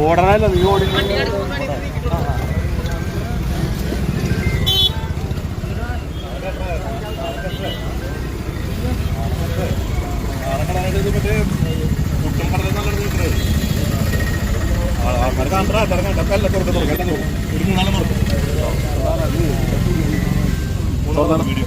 ഓടണല്ലോ നീ ഓടി വീഡിയോ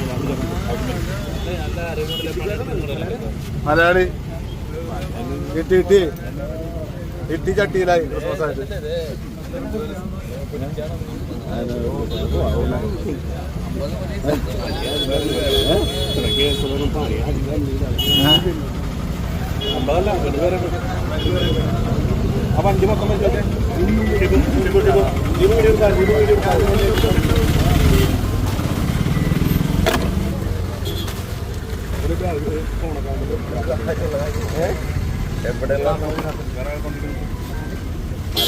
മലയാളി. ഇട്ടി ഇട്ടി. ഇട്ടി ചട്ടിയിലായി. അപ്പൊ അഞ്ചു മൊത്തം വീഡിയോ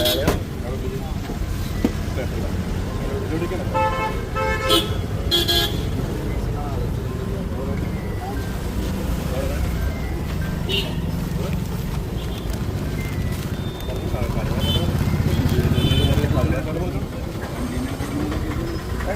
ഒരു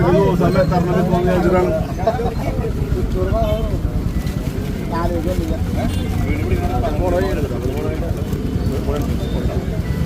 ഒരു സമയത്ത് തരണം തോന്നിയ വെച്ചിട്ടാണ് പേപ്പർ ഉണ്ടായിരുന്നു